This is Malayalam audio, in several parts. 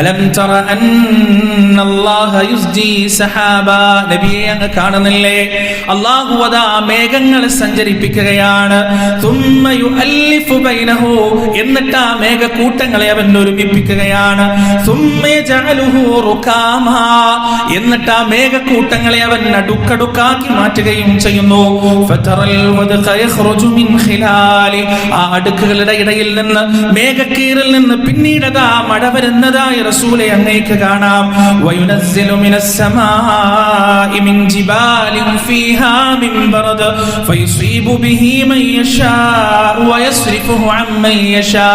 അലം തറ അന്നല്ലാഹ യുസ്ജി സഹാബ. നബിയെ അങ്ങ് കാണുന്നില്ലേ? അല്ലാഹു അതാ മേഘങ്ങൾ സഞ്ചരിപ്പിക്കുകയാണ്. തുമ്മ യുഅല്ലിഫു ബൈനഹു. എന്നിട്ട് ആ മേഘക്കൂട്ടങ്ങളെ അവൻ ഒരുമിപ്പിക്കുകയാണ്. തുമ്മ യജഅലുഹു റുകാമാ എന്നിട്ട് ആ മേഘക്കൂട്ടങ്ങളെ അവൻ അടുക്കടുക്കാക്കി മാറ്റുകയും ചെയ്യുന്നു. ഫതറൽ വദ്ഖ യഖ്റുജു മിൻ ഖിലാലി. ആ അടുക്കുകളുടെ ഇടയിൽ നിന്ന് മേഘക്കീറിൽ നിന്ന് പിന്നീട് അതാ മഴ വരുന്നതായി റസൂലെ അങ്ങേക്ക് കാണാം. വയുനസ്സിലു മിനസ് സമാഇ മിൻ ജിബാലിൻ ഫീഹാ മിൻ ബറദ് ഫയസീബു ബിഹി മൻ യശാ വയസ്രിഫുഹു അമ്മൻ യശാ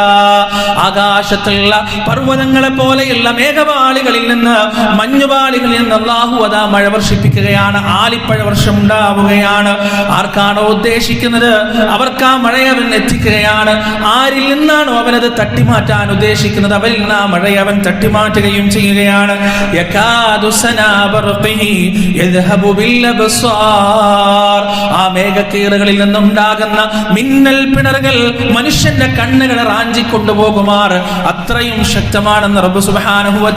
ആകാശത്തുള്ള പർവതങ്ങളെ പോലെയുള്ള മേഘവാളികളിൽ നിന്ന് മഞ്ഞുവാളികളിൽ നിന്ന് അല്ലാഹു അതാ മഴ വർഷിപ്പിക്കുകയാണ്. ആലിപ്പഴ വർഷം ഉണ്ടാവുകയാണ്. ആർക്കാണോ ഉദ്ദേശിക്കുന്നത് അവർക്ക് ആ മഴയെ അവൻ എത്തിക്കുകയാണ്. ആരിൽ നിന്നാണോ അവനത് തട്ടിമാറ്റാൻ ഉദ്ദേശിക്കുന്നത്? അവരിൽ നിന്ന് ആ മഴയെ അവൻ തട്ടിമാറ്റുകയും ചെയ്യുകയാണ്. ആ മേഘക്കീറുകളിൽ നിന്നുണ്ടാകുന്ന മിന്നൽ പിണറുകൾ മനുഷ്യന്റെ കണ്ണുകളെ റാഞ്ചിക്കൊണ്ടുപോകുമാർ. അത്രയും ശക്തമാണെന്ന് റബ്ബ്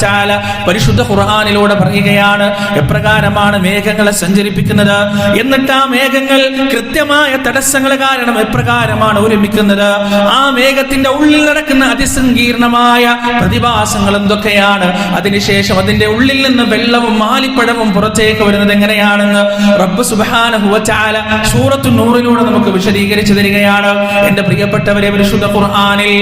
തആല പരിശുദ്ധ ഖുർഹാനിലൂടെ പറയുകയാണ്. എപ്രകാരമാണ് മേഘങ്ങളെ സഞ്ചരിപ്പിക്കുന്നത്? എന്നിട്ട് ആ മേഘങ്ങൾ കൃത്യമായ തടസ്സങ്ങൾ കാരണം എപ്രകാരമാണ് ഒരുമിക്കുന്നത്? ആ മേഘത്തിന്റെ ഉള്ളിൽ നടക്കുന്ന അതിസങ്കീർണമായ പ്രതിഭാസങ്ങൾ എന്തൊക്കെയാണ്? അതിനുശേഷം അതിന്റെ ഉള്ളിൽ നിന്ന് വെള്ളവും മാലിപ്പഴവും പുറത്തേക്ക് വരുന്നത് എങ്ങനെയാണെന്ന് റബ്ബ് സുബ്ഹാനഹു വ തആല സൂറത്തു നൂറിലൂടെ നമുക്ക് വിശദീകരിച്ചു തരികയാണ്. എന്റെ പ്രിയപ്പെട്ടവരെ പരിശുദ്ധ ഖുർആാനിൽ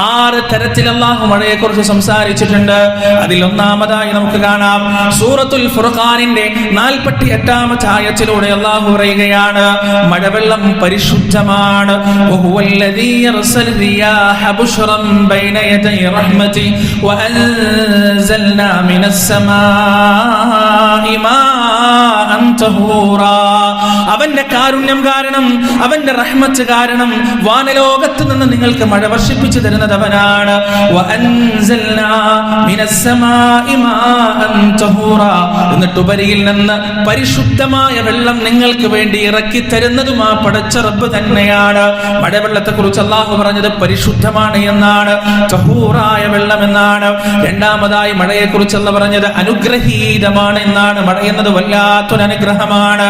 ആറ് തരത്തിൽ അള്ളാഹു മഴയെ കുറിച്ച് സംസാരിച്ചിട്ടുണ്ട്. അതിൽ ഒന്നാമതായി നമുക്ക് കാണാം സൂറത്തുൽ ഫുർഖാനിന്റെ നാൽപ്പത്തി എട്ടാമത്തെ ആയത്തിലൂടെ അള്ളാഹു പറയുകയാണ് മഴവെള്ളം പരിശുദ്ധമാണ്. وهو الذي يرسل റിയാഹ بشرا بين يدي മിനസ് സമാഇ മാഅൻ തഹൂറാ അവന്റെ കാരുണ്യം കാരണം അവന്റെ റഹ്മത്ത് കാരണം വാനലോകത്ത് നിന്ന് നിങ്ങൾക്ക് മഴ വർഷിപ്പിച്ചു തരുന്നത് അവനാണ്. എന്നിട്ട് ഉപരിയിൽ നിന്ന് പരിശുദ്ധമായ വെള്ളം നിങ്ങൾക്ക് വേണ്ടി ഇറക്കി തരുന്നതും ആ പടച്ച റബ്ബ് തന്നെയാണ്. മഴവെള്ളത്തെ കുറിച്ച് അള്ളാഹു പറഞ്ഞത് പരിശുദ്ധമാണ് എന്നാണ്. ചഹൂറായ വെള്ളം എന്നാണ്. രണ്ടാമതായി മഴയെ കുറിച്ചല്ല പറഞ്ഞത് അനുഗ്രഹീതമാണ് എന്നാണ്. മഴയെന്നത് എന്നത് വല്ലാത്തൊരു അനുഗ്രഹമാണ്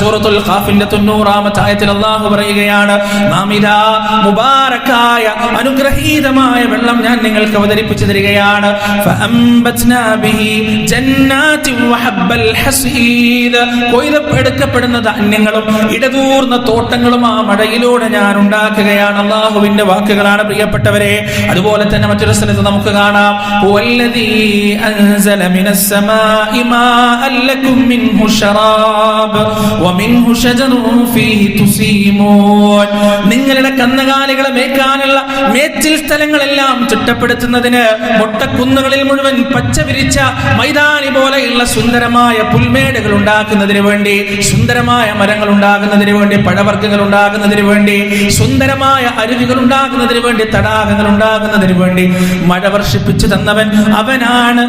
സൂറത്തുൽ ഖാഫിന്റെ 90 ആയത്തിൽ അള്ളാഹു പറയുകയാണ് അനുഗ്രഹീതമായ വെള്ളം ഞാൻ നിങ്ങൾക്ക് അവതരിപ്പിച്ചു തരികയാണ്. കൊയ്തെടുക്കപ്പെടുന്ന ധാന്യങ്ങളും ഇടതൂർന്ന തോട്ടങ്ങളും ആ മഴയിലൂടെ ഞാൻ ഉണ്ടാക്കുകയാണ്. അള്ളാഹുവിന്റെ വാക്കുകളാണ് പ്രിയപ്പെട്ടവരെ. അതുപോലെ തന്നെ മറ്റൊരു സ്ഥലത്ത് നമുക്ക് കാണാം. നിങ്ങളുടെ കന്നുകാലികളെ മേക്കാനുള്ള മേച്ചിൽ സ്ഥലങ്ങളെല്ലാം ചുറ്റപ്പെടുത്തുന്നതിന് മുട്ടക്കുന്നുകളിൽ മുഴുവൻ പച്ച വിരിച്ച മൈതാനി പോലെയുള്ള സുന്ദരമായ പുൽമേടുകൾ ഉണ്ടാക്കുന്നതിന് വേണ്ടി സുന്ദരമായ മരങ്ങൾ ഉണ്ടാകുന്നതിന് വേണ്ടി പഴവർഗങ്ങൾ ഉണ്ടാകുന്നതിന് വേണ്ടി സുന്ദരമായ അരുവികൾ ഉണ്ടാകുന്നതിന് വേണ്ടി തടാകങ്ങൾ ഉണ്ടാകുന്നതിന് വേണ്ടി മഴ വർഷിപ്പിച്ചു തന്നവൻ അവനാണ്.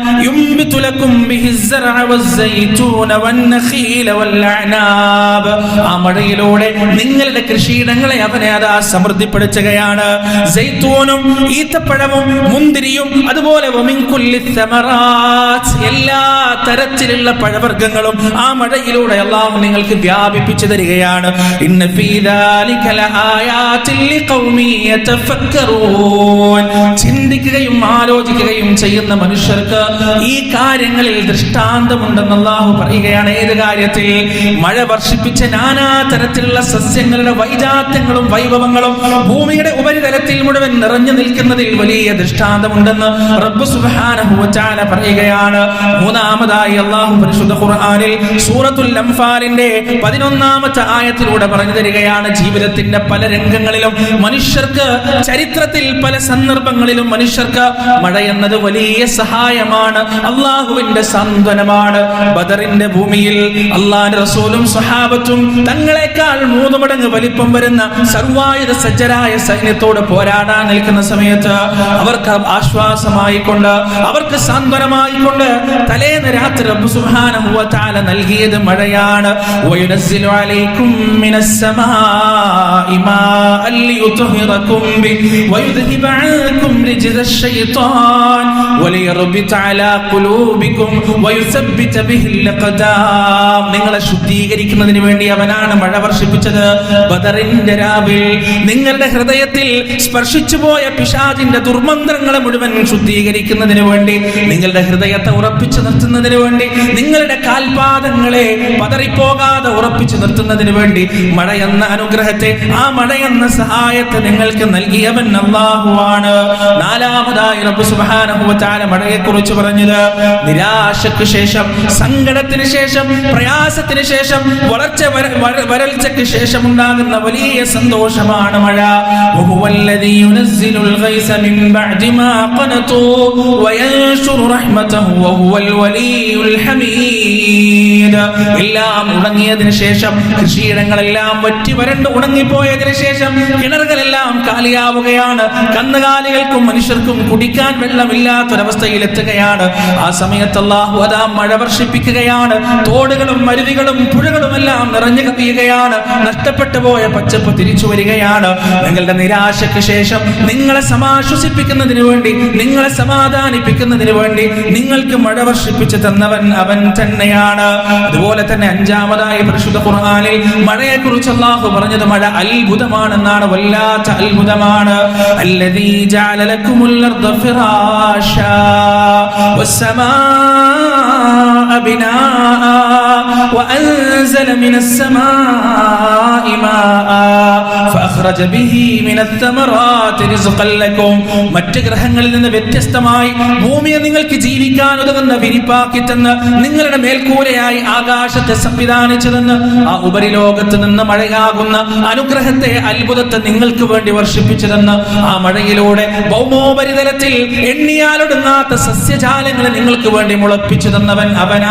ആ മഴയിലൂടെ നിങ്ങളുടെ കൃഷിയിടങ്ങളെ അവനെ അതാ സമൃദ്ധിപ്പെടുത്തുകയാണ്. സൈത്തൂനും ഈത്തപ്പഴവും മുന്തിരിയും അതുപോലെ എല്ലാ തരത്തിലുള്ള പഴവർഗങ്ങളും ആ മഴയിലൂടെ അള്ളാഹു നിങ്ങൾക്ക് വ്യാപിപ്പിച്ചു തരികയാണ്. ഇന്ന ചിന്തിക്കുകയും ആലോചിക്കുകയും ചെയ്യുന്ന മനുഷ്യർക്ക് ഈ കാര്യങ്ങളിൽ ദൃഷ്ടാന്തമുണ്ടെന്ന് അള്ളാഹു പറയുകയാണ്. ഏത് കാര്യത്തിൽ? മഴ വർഷിപ്പിച്ച നാനാ തരത്തിലുള്ള സസ്യങ്ങളുടെ വൈജാത്യങ്ങളും വൈഭവങ്ങളും ഭൂമിയുടെ ഉപരിതലത്തിൽ മുഴുവൻ നിറഞ്ഞു നിൽക്കുന്നതിൽ വലിയ ദൃഷ്ടാന്തമുണ്ടെന്ന് റബ്ബ് തആല പറയുകയാണ്. മൂന്നാമതായി അള്ളാഹു പരിശുദ്ധ ഖുർആാനിൽ സൂറത്തുൽ അംഫാലിന്റെ പതിനൊന്നാമത്തെ ആയത്തിലൂടെ പറഞ്ഞു തരികയാണ്. ജീവിതത്തിന്റെ പല രംഗങ്ങളിലും മനുഷ്യർക്ക് ചരിത്രത്തിൽ പല സന്ദർഭങ്ങളിലും മനുഷ്യർക്ക് മഴ എന്നത് വലിയ സഹായമാണ്. അള്ളാഹുവിന്റെ സാന്ത്വനമാണ്. ബദറിന്റെ ഭൂമിയിൽ അള്ളാന്റെ റസൂലും സഹാബത്തും തങ്ങളെക്കാൾ മൂന്ന് മടങ്ങ് വലിപ്പം വരുന്ന സർവായുധ സജ്ജരായ സൈന്യത്തോട് പോരാടാൻ നിൽക്കുന്ന സമയത്ത് അവർക്ക് ആശ്വാസമായിക്കൊണ്ട് അവർക്ക് സാന്ത്വനമായിക്കൊണ്ട് തലേന്ന് രാത്രി റബ്ബ് സുബ്ഹാനഹു വ തആല നൽകിയത് മഴയാണ്. വയുനസ്സിലു അലൈക്കും മിനസ് മാഅൻ ലിയുത്ഹിറക്കും ബി വയുദ്ഹിബ അൻകും റിജ്സ الشيطان وليربط على قلوبكم ويثبت به الأقدام നിങ്ങളെ ശുദ്ധീകരിക്കുന്നതിന് വേണ്ടി അവനാണ് മഴ വർഷിപ്പിച്ചത് ബദറിന്റെ രാവിൽ നിങ്ങളുടെ ഹൃദയത്തിൽ സ്പർശിച്ചു പോയ പിശാചിന്റെ ദുർമന്ത്രങ്ങളെ മുഴുവൻ ശുദ്ധീകരിക്കുന്നതിന് വേണ്ടി നിങ്ങളുടെ ഹൃദയത്തെ ഉറപ്പിച്ചു നിർത്തുന്നതിന് വേണ്ടി നിങ്ങളുടെ കാൽപാദങ്ങളെ പതറിപ്പോകാതെ ഉറപ്പിച്ചു നിർത്തുന്നതിന് വേണ്ടി മഴ എന്ന അനുഗ്രഹത്തെ ആ മടയെന്ന സഹായത്തെ നിങ്ങൾക്ക് നൽകിയവൻ അള്ളാഹുവാണ് നാലാമതായി റബ്ബു മടയെ കുറിച്ച് പറഞ്ഞത് നിരാശക്ക് ശേഷം സങ്കടത്തിന് ശേഷം പ്രയാസത്തിന് ശേഷം വളർച്ച വരൾച്ചയ്ക്ക് ശേഷം ഉണ്ടാകുന്ന വലിയ സന്തോഷമാണ് മഴ. എല്ലാം ഉണങ്ങിയതിനു ശേഷം കൃഷിയിടങ്ങളെല്ലാം വറ്റി വരണ്ട് ഉണങ്ങിപ്പോ ഉണങ്ങിപ്പോയതിനു ശേഷം കിണറുകളെല്ലാം കാലിയാവുകയാണ്. കന്നുകാലികൾക്കും മനുഷ്യർക്കും കുടിക്കാൻ വെള്ളമില്ലാത്തൊരവസ്ഥയിൽ എത്തുകയാണ് ആ സമയത്ത് അള്ളാഹു അതാ മഴ വർഷിപ്പിക്കുകയാണ്. തോടുകളും മരുവികളും പുഴകളും എല്ലാം നിറഞ്ഞു കവിയുകയാണ്. നഷ്ടപ്പെട്ടു പോയ പച്ചപ്പ് തിരിച്ചു വരികയാണ്. നിങ്ങളുടെ നിരാശയ്ക്ക് ശേഷം നിങ്ങളെ സമാശ്വസിപ്പിക്കുന്നതിന് വേണ്ടി നിങ്ങളെ സമാധാനിപ്പിക്കുന്നതിന് വേണ്ടി നിങ്ങൾക്ക് മഴ വർഷിപ്പിച്ചു തന്നവൻ അവൻ തന്നെയാണ്. അതുപോലെ തന്നെ അഞ്ചാമതായി പരിശുദ്ധ ഖുർആനിൽ മഴയെക്കുറിച്ച് അള്ളാഹു പറഞ്ഞത് മഴ അത്ഭുതമാണെന്നാണ് വല്ലാത്ത അത്ഭുതമാണ്. അല്ലദീ ജാലലക്കുമുല്ലർ അർദ ഫിറാശ വസ്സമാ بناء وأنزل من السماء ماء فأخرج به من الثمرات رزقا لكم മറ്റ് ഗ്രഹങ്ങളിൽ നിന്ന് വ്യത്യസ്തമായി ഭൂമിയെ നിങ്ങൾക്ക് ജീവിക്കാൻ ഉതകുന്ന വിരിപ്പാക്കി തന്ന് നിങ്ങളുടെ മേൽക്കൂരയായി ആകാശത്തെ സംവിധാനിച്ചു തന്ന് ആ ഉപരിലോകത്ത് നിന്ന് മഴയാകുന്ന അനുഗ്രഹത്തെ അത്ഭുതത്തെ നിങ്ങൾക്ക് വേണ്ടി വർഷിപ്പിച്ചു തന്ന് ആ മഴയിലൂടെ ഭൗമോപരിതലത്തിൽ എണ്ണിയാലൊടുങ്ങാത്ത സസ്യജാലങ്ങളെ നിങ്ങൾക്ക് വേണ്ടി മുളപ്പിച്ചു തന്നവൻ അവനാണ്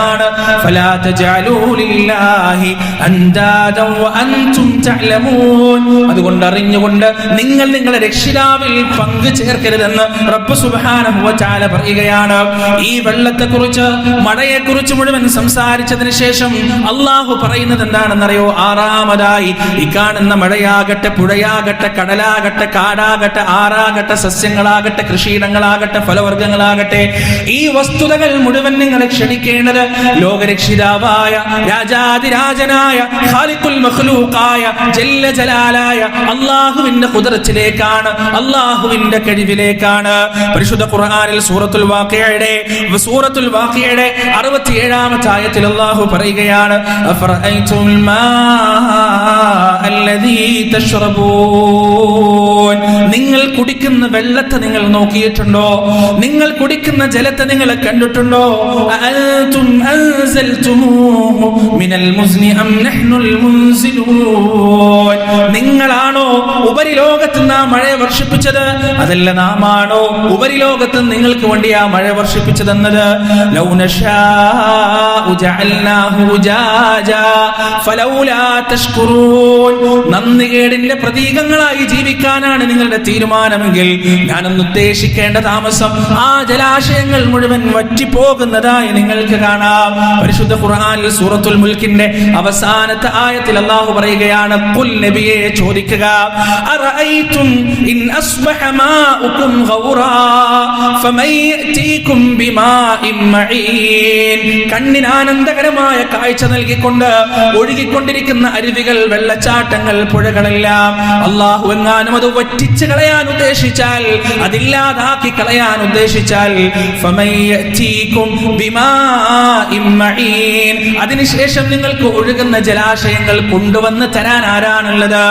തഅലമൂൻ. അതുകൊണ്ട് അറിഞ്ഞുകൊണ്ട് നിങ്ങൾ നിങ്ങളെ രക്ഷിതാവിൽ പങ്കു ചേർക്കരുതെന്ന് റബ്ബ് തആല പറയുകയാണ്. ഈ വെള്ളത്തെക്കുറിച്ച് മഴയെക്കുറിച്ച് മുഴുവൻ സംസാരിച്ചതിന് ശേഷം അള്ളാഹു പറയുന്നത് എന്താണെന്നറിയോ? ആറാമതായി ഈ കാണുന്ന മഴയാകട്ടെ പുഴയാകട്ടെ കടലാകട്ടെ കാടാകട്ടെ ആറാകട്ടെ സസ്യങ്ങളാകട്ടെ കൃഷിയിടങ്ങളാകട്ടെ ഫലവർഗങ്ങളാകട്ടെ ഈ വസ്തുതകൾ മുഴുവൻ നിങ്ങളെ ക്ഷണിക്കേണ്ടത് ലോകരക്ഷിതാവായ രാജാതിരാജനായ ഖാലിഖുൽ മഖ്ലൂഖായ ജല്ല ജലാലായ അള്ളാഹുവിന്റെ കുതിർച്ചിലേക്കാണ് അള്ളാഹുവിന്റെ കഴിവിലേക്കാണ്. പരിശുദ്ധ ഖുർആനിൽ സൂറത്തുൽ വാഖിയയുടെ സൂറത്തുൽ വാഖിയയുടെ അറുപത്തിയേഴാമത്തെ ആയത്തിൽ അള്ളാഹു പറയുകയാണ് അഫറഅയ്തുൽ മാ അല്ലദീ തശ്റബൂൻ നിങ്ങൾ കുടിക്കുന്ന വെള്ളത്തെ നിങ്ങൾ നോക്കിയിട്ടുണ്ടോ? നിങ്ങൾ കുടിക്കുന്ന ജലത്തെ നിങ്ങൾ കണ്ടിട്ടുണ്ടോ? നിങ്ങളാണോ ഉപരിലോകത്ത് ആ മഴയെ വർഷിപ്പിച്ചത്? അതല്ല നാമാണോ ഉപരിലോകത്ത് നിങ്ങൾക്ക് വേണ്ടി ആ മഴ വർഷിപ്പിച്ചതെന്നത്? നന്ദികേടിന്റെ പ്രതീകങ്ങളായി ജീവിക്കാനാണ് നിങ്ങളുടെ തീരുമാനമെങ്കിൽ ഞാനൊന്ന് ഉദ്ദേശിക്കേണ്ട താമസം ആ ജലാശയങ്ങൾ മുഴുവൻ വറ്റിപ്പോകുന്നതായി നിങ്ങൾക്ക് കാണാം. പരിശുദ്ധ ഖുർആനിൽ സൂറത്തുൽ മുൽക്കിന്റെ അവസാനത്തെ ആയത്തിൽ അള്ളാഹു പറയുകയാണ് കുൽ നബിയെ ചോദിക്കുക ഇൻ അസ്ബഹ മാഉകും ഫമൻ ബിമാഇൻ കണ്ണിന് ആനന്ദകരമായ കാഴ്ച നൽകിക്കൊണ്ട് ഒഴുകിക്കൊണ്ടിരിക്കുന്ന അരുവികൾ വെള്ളച്ചാട്ടങ്ങൾ പുഴകളെല്ലാം അള്ളാഹു എങ്ങാനും അത് വറ്റിച്ച് കളയാൻ ഉദ്ദേശിച്ചാൽ അതില്ലാതാക്കി കളയാൻ ഉദ്ദേശിച്ചാൽ അതിനുശേഷം നിങ്ങൾക്ക് ഒഴുകുന്ന ജലാശയങ്ങൾ കൊണ്ടുവന്ന് തരാൻ ആരാണുള്ളത്?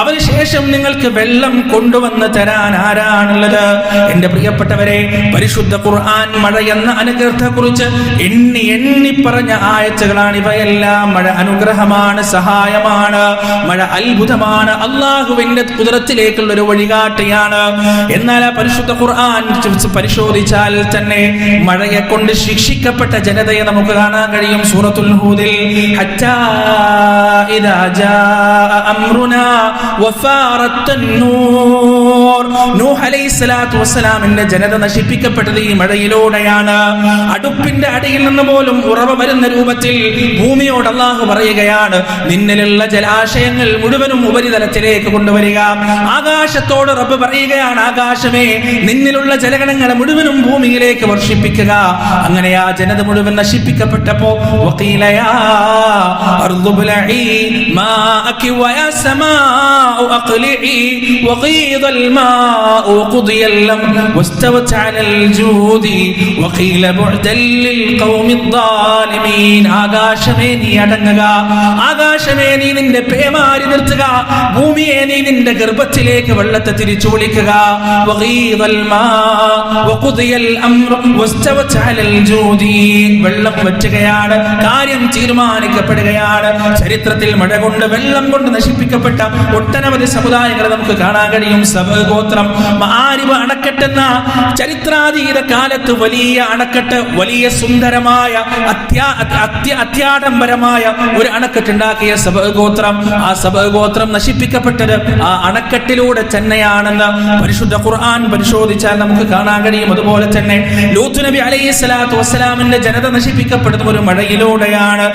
അതിനുശേഷം നിങ്ങൾക്ക് വെള്ളം കൊണ്ടുവന്ന് തരാൻ ആരാണുള്ളത്? എന്റെ പ്രിയപ്പെട്ടവരെ പരിശുദ്ധ ഖുർആൻ മഴ എന്ന അനുഗ്രഹത്തെ കുറിച്ച് എണ്ണി എണ്ണി പറഞ്ഞ ആയത്തുകളാണ്. ഇവയെല്ലാം മഴ അനുഗ്രഹമാണ് സഹായമാണ് മഴ അത്ഭുതമാണ്. അള്ളാഹുവിന്റെ കുതിരത്തിലേക്കുള്ള വഴികാട്ടിയാണ്. എന്നാൽ ആ പരിശുദ്ധ ഖുർആൻ പരിശോധിച്ചാൽ തന്നെ മഴയെ കൊണ്ട് ശിക്ഷിക്കപ്പെട്ട ജനതയെ നമുക്ക് കാണാൻ കഴിയും. സൂറത്തുൽ ഹൂദിൽ ജനത നശിപ്പിക്കപ്പെട്ടത് ഈ മഴയിലൂടെയാണ്. അടുപ്പിന്റെ അടിയിൽ നിന്ന് പോലും ഉറവ വരുന്ന രൂപത്തിൽ ഭൂമിയോട് അള്ളാഹു പറയുകയാണ് നിന്നിലുള്ള ജലാശയങ്ങൾ മുഴുവനും ഉപരിതലത്തിലേക്ക് കൊണ്ടുവരിക. ആകാശ ആകാശത്തോട് റബ്ബ് പറയുകയാണ് ആകാശമേ നിന്നിലുള്ള ജലഗണങ്ങളെ മുഴുവനും ഭൂമിയിലേക്ക് വർഷിപ്പിക്കുക. അങ്ങനെ ആ ജനത മുഴുവൻ നശിപ്പിക്കപ്പെട്ടപ്പോ ആകാശമേ നീ അടങ്ങുക. ആകാശമേ നീ നിന്റെ പേമാരി നിർത്തുക. ഭൂമിയെ നീ നിന്റെ ഗർഭത്തിലേക്ക് വെള്ളത്തെ തിരിച്ചു വിളിക്കുക. വെള്ളം വറ്റുകയാണ് കാര്യം തീരുമാനിക്കപ്പെടുകയാണ്. ചരിത്രത്തിൽ മഴ കൊണ്ട് വെള്ളം കൊണ്ട് നശിപ്പിക്കപ്പെട്ട ഒട്ടനവധി സമുദായങ്ങൾ നമുക്ക് കാണാൻ കഴിയും. സബ് ഗോത്രം അണക്കെട്ടെന്ന ചരിത്രാതീത കാലത്ത് വലിയ അണക്കെട്ട് വലിയ സുന്ദരമായ അത്യ അത്യാഡംബരമായ ഒരു അണക്കെട്ടുണ്ടാക്കിയ സഭഗോത്രം. ഗോത്രം ആ സഭഗോത്രം ഗോത്രം നശിപ്പിക്കപ്പെട്ടത് ആ അണക്കെട്ടിലൂടെ തന്നെയാണെന്ന് പരിശുദ്ധ ഖുർആൻ പരിശോധിച്ചാൽ നമുക്ക് കാണാൻ കഴിയും. അതുപോലെ തന്നെ ലൂത്ത് നബി അലൈഹി സ്വലാത്തു വസ്സലാമിന്റെ ജനത നശിപ്പിക്കപ്പെടുന്ന ഒരു മഴയിലൂടെയാണ്.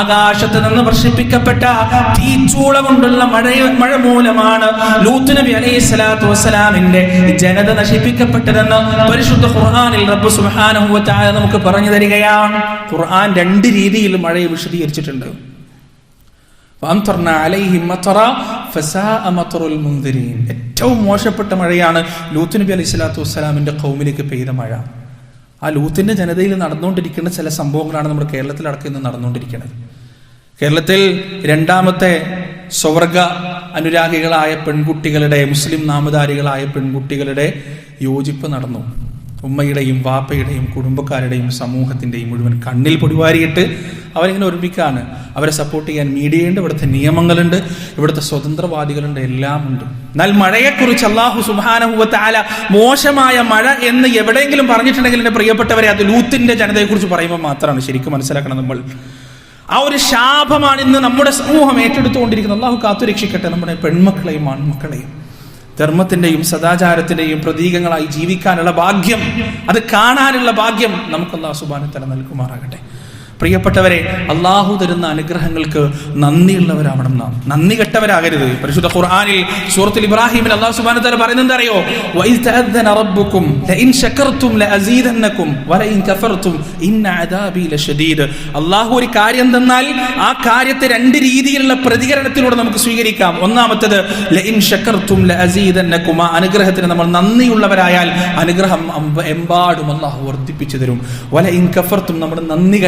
ആകാശത്ത് നിന്ന് വർഷിപ്പിക്കപ്പെട്ട തീച്ചൂള കൊണ്ടുള്ള മഴ മഴ മൂലമാണ് ലൂത്ത് നബി അലൈഹി സ്വലാത്തു വസ്സലാമിന്റെ ജനത നശിപ്പിക്കപ്പെട്ടതെന്ന് പരിശുദ്ധ ഖുർആനിൽ റബ്ബ് സുബ്ഹാനഹു നമുക്ക് പറഞ്ഞു തരികയാ. മഴയെല്ലാം ഖുർആൻ രണ്ട് രീതിയിൽ മഴയെ വിശദീകരിച്ചിട്ടുണ്ട്. ഏറ്റവും മോശപ്പെട്ട മഴയാണ് ലൂത്ത് നബി അലൈഹി സ്വലാത്തു വസ്സലാമിന്റെ കൗമിലേക്ക് പെയ്ത മഴ. ആ ലൂത്തിന്റെ ജനതയിൽ നടന്നുകൊണ്ടിരിക്കുന്ന ചില സംഭവങ്ങളാണ് നമ്മുടെ കേരളത്തിൽ അടക്കം ഇന്ന് നടന്നുകൊണ്ടിരിക്കുന്നത്. കേരളത്തിൽ രണ്ടാമത്തെ സ്വർഗ അനുരാഗികളായ പെൺകുട്ടികളുടെ മുസ്ലിം നാമധാരികളായ പെൺകുട്ടികളുടെ യോജിപ്പ് നടന്നു. ഉമ്മയുടെയും വാപ്പയുടെയും കുടുംബക്കാരുടെയും സമൂഹത്തിന്റെയും മുഴുവൻ കണ്ണിൽ പൊടിവാരിയിട്ട് അവരിങ്ങനെ ഒരുമിക്കാണ്. അവരെ സപ്പോർട്ട് ചെയ്യാൻ മീഡിയയുണ്ട് ഇവിടുത്തെ നിയമങ്ങളുണ്ട് ഇവിടുത്തെ സ്വതന്ത്രവാദികളുണ്ട് എല്ലാം ഉണ്ട് എന്നാൽ മഴയെക്കുറിച്ച് അള്ളാഹു സുബാനഹുവത്താല മോശമായ മഴ എന്ന് എവിടെയെങ്കിലും പറഞ്ഞിട്ടുണ്ടെങ്കിൽ എന്റെ പ്രിയപ്പെട്ടവരെ അത് ലൂത്തിന്റെ ജനതയെക്കുറിച്ച് പറയുമ്പോൾ മാത്രമാണ് ശരിക്കും മനസ്സിലാക്കണം നമ്മൾ. ആ ഒരു ശാപമാണ് ഇന്ന് നമ്മുടെ സമൂഹം ഏറ്റെടുത്തുകൊണ്ടിരിക്കുന്നത്. അള്ളാഹു കാത്തുരക്ഷിക്കട്ടെ നമ്മുടെ പെൺമക്കളെയും ആൺമക്കളെയും. ധർമ്മത്തിന്റെയും സദാചാരത്തിന്റെയും പ്രതീകങ്ങളായി ജീവിക്കാനുള്ള ഭാഗ്യം അത് കാണാനുള്ള ഭാഗ്യം നമുക്ക് അള്ളാഹു സുബാനത്തല നൽകുമാറാകട്ടെ. പ്രിയപ്പെട്ടവരെ അള്ളാഹു തരുന്ന അനുഗ്രഹങ്ങൾക്ക് നന്ദിയുള്ളവരാവണം നാം. നന്ദി കെട്ടവരാകരുത്. പരിശുദ്ധ ഖുർആാനിൽ സൂറത്തുൽ ഇബ്രാഹിമിൽ അള്ളാഹു സുബാന വതആല പറയുന്നത് അറിയോ അള്ളാഹു ഒരു കാര്യം തന്നാൽ ആ കാര്യത്തെ രണ്ട് രീതിയിലുള്ള പ്രതികരണത്തിലൂടെ നമുക്ക് സ്വീകരിക്കാം. ഒന്നാമത്തത് അനുഗ്രഹത്തിന് നമ്മൾ നന്ദിയുള്ളവരായാൽ അനുഗ്രഹം എമ്പാടും അള്ളാഹു വർദ്ധിപ്പിച്ചു തരും. വല ഇൻ കഫർത്തും നമ്മൾ നന്ദി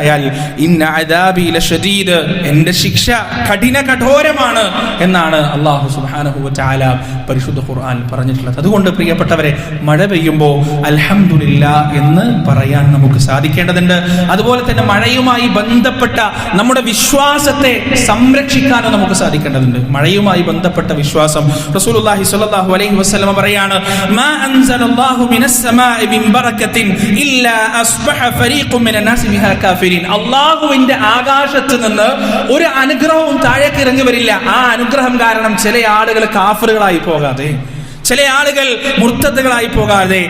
കെട്ടവരായാൽ ഇന്ന അദാബി ലശദീദ് എന്റെ ശിക്ഷ കഠിന കഠോരമാണ് എന്നാണ് അള്ളാഹു സുബാനഹു ചാല പരിശുദ്ധ ഖുർആൻ പറഞ്ഞിട്ടുള്ളത്. അതുകൊണ്ട് പ്രിയപ്പെട്ടവരെ മഴ പെയ്യുമ്പോൾ അലഹമില്ല എന്ന് പറയാൻ നമുക്ക് സാധിക്കേണ്ടതുണ്ട്. അതുപോലെ തന്നെ മഴയുമായി ബന്ധപ്പെട്ട നമ്മുടെ വിശ്വാസത്തെ സംരക്ഷിക്കാനും നമുക്ക് സാധിക്കേണ്ടതുണ്ട്. മഴയുമായി ബന്ധപ്പെട്ട വിശ്വാസം റസൂലുള്ളാഹി സ്വല്ലല്ലാഹു അലൈഹി വസല്ലം പറയാണ് മാ അൻസലല്ലാഹു മിനസ് സമാഇ മിൻ ബറകത്തിൻ ഇല്ലാ അസ്ബഹ ഫരീഖും മിനൻ നാസി ബിഹാ കാഫിരീൻ അള്ളാഹുവിന്റെ ആകാശത്ത് നിന്ന് ഒരു അനുഗ്രഹവും താഴേക്ക് ഇറങ്ങി വരില്ല. ആ അനുഗ്രഹം കാരണം ചില ആളുകൾ കാഫറുകളായി പോകാതെ ചില ആളുകൾ മുർത്തദ്കളായി പോകാതെ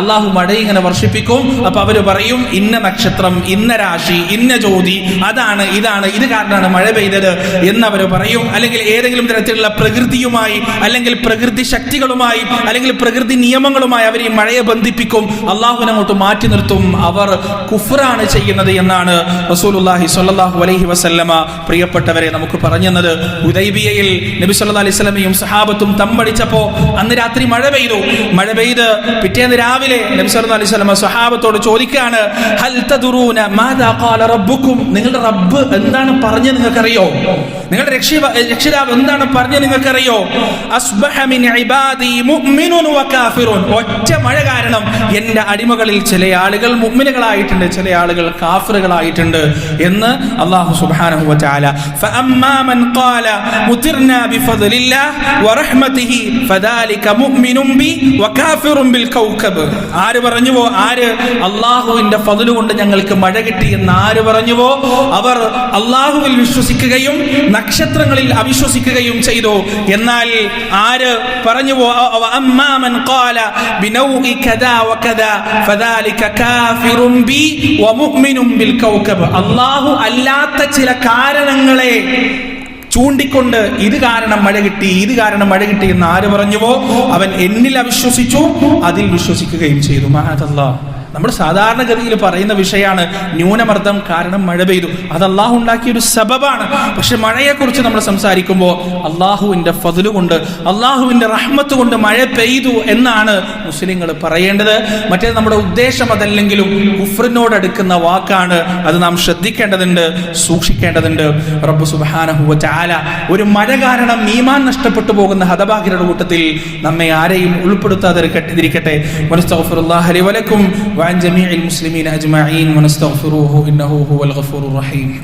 അള്ളാഹു മഴ ഇങ്ങനെ വർഷിപ്പിക്കും. അപ്പൊ അവർ പറയും ഇന്ന നക്ഷത്രം ഇന്ന രാശി ഇന്ന ജ്യോതി അതാണ് ഇതാണ് ഇത് കാരണമാണ് മഴ പെയ്തത്. അവർ പറയും. അല്ലെങ്കിൽ ഏതെങ്കിലും തരത്തിലുള്ള പ്രകൃതിയുമായി അല്ലെങ്കിൽ പ്രകൃതി ശക്തികളുമായി അല്ലെങ്കിൽ പ്രകൃതി നിയമങ്ങളുമായി അവർ ഈ മഴയെ ബന്ധിപ്പിക്കും. അള്ളാഹുവിനെ അങ്ങോട്ട് മാറ്റി നിർത്തും. അവർ കുഫറാണ് ചെയ്യുന്നത് എന്നാണ് റസൂലുള്ളാഹി സ്വല്ലല്ലാഹു അലൈഹി വസല്ലമ പ്രിയപ്പെട്ടവരെ നമുക്ക് പറഞ്ഞു ഉദൈബിയയിൽ നബി സല്ലാ അലൈഹി സഹാബത്തും തമ്പടിച്ചപ്പോ അന്ന് രാത്രി മഴ പെയ്തു. മഴ പെയ്ത് പിറ്റേന്ന് രാവിലെ നബി സല്ലാ അലൈഹി വസല്ലമ സഹാബത്തോട് ചോദിക്കുകയാണ് നിങ്ങളുടെ റബ്ബ് എന്താണ് പറഞ്ഞത് നിങ്ങൾക്കറിയോ? നിങ്ങളുടെ രക്ഷിത രക്ഷിതാവ് എന്താണ് പറഞ്ഞത് നിങ്ങൾക്കറിയോ? ഒറ്റ മഴ കാരണം എന്റെ അടിമകളിൽ ചില ആളുകൾ മുമ്മിനുകളായിട്ടുണ്ട് ചില ആളുകൾ കാഫറുകളായിട്ടുണ്ട് എന്ന് അള്ളാഹു സുബ്ഹാനഹു വ തആല مترنا بفضل الله ورحمته فذلك مؤمن بي وكافر بالكوكب. ആര് പറഞ്ഞുവോ ആര് അള്ളാഹുവിന്റെ ഫതിൽ കൊണ്ട് ഞങ്ങൾക്ക് മഴ കിട്ടി എന്ന് ആര് പറഞ്ഞുവോ അവർ അള്ളാഹുവിൽ വിശ്വസിക്കുകയും നക്ഷത്രങ്ങളിൽ അവിശ്വസിക്കുകയും ചെയ്തു. എന്നാൽ ആര് പറഞ്ഞുവോ അമ്മാമൻ قال കദാ വകദാ ഫദാലിക കാഫിറുൻ ബി വമുഅ്മിനും ബിൽ കൗകബ്. അല്ലാഹു അല്ലാത്ത ചില കാരണങ്ങളെ ചൂണ്ടിക്കൊണ്ട് ഇത് കാരണം മഴ കിട്ടി ഇത് കാരണം മഴ കിട്ടി എന്ന് ആര് പറഞ്ഞുവോ? അവൻ എന്നിൽ അവിശ്വസിച്ചു അതിൽ വിശ്വസിക്കുകയും ചെയ്തു. മഹാദല്ലാ നമ്മൾ സാധാരണഗതിയിൽ പറയുന്ന വിഷയമാണ് ന്യൂനമർദ്ദം കാരണം മഴ പെയ്തു. അത് അള്ളാഹു ഉണ്ടാക്കിയ ഒരു സബബാണ്. പക്ഷെ മഴയെക്കുറിച്ച് നമ്മൾ സംസാരിക്കുമ്പോൾ അള്ളാഹുവിന്റെ ഫതിൽ കൊണ്ട് അള്ളാഹുവിന്റെ റഹ്മത്ത് കൊണ്ട് മഴ പെയ്തു എന്നാണ് മുസ്ലിങ്ങൾ പറയേണ്ടത്. മറ്റേ നമ്മുടെ ഉദ്ദേശം അതല്ലെങ്കിലും കുഫറിനോട് അടുക്കുന്ന വാക്കാണ്. അത് നാം ശ്രദ്ധിക്കേണ്ടതുണ്ട് സൂക്ഷിക്കേണ്ടതുണ്ട്. റബ്ബു സുബ്ഹാനഹു ചാല ഒരു മഴ കാരണം നീമാൻ നഷ്ടപ്പെട്ടു പോകുന്ന ഹതഭാഗ്യരുടെ കൂട്ടത്തിൽ നമ്മെ ആരെയും ഉൾപ്പെടുത്താതിരിക്കട്ടെ വനസ്തഗ്ഫിറുല്ലാഹ ലി വലക്കും وعن جميع المسلمين أجمعين ونستغفروه إنه هو الغفور الرحيم.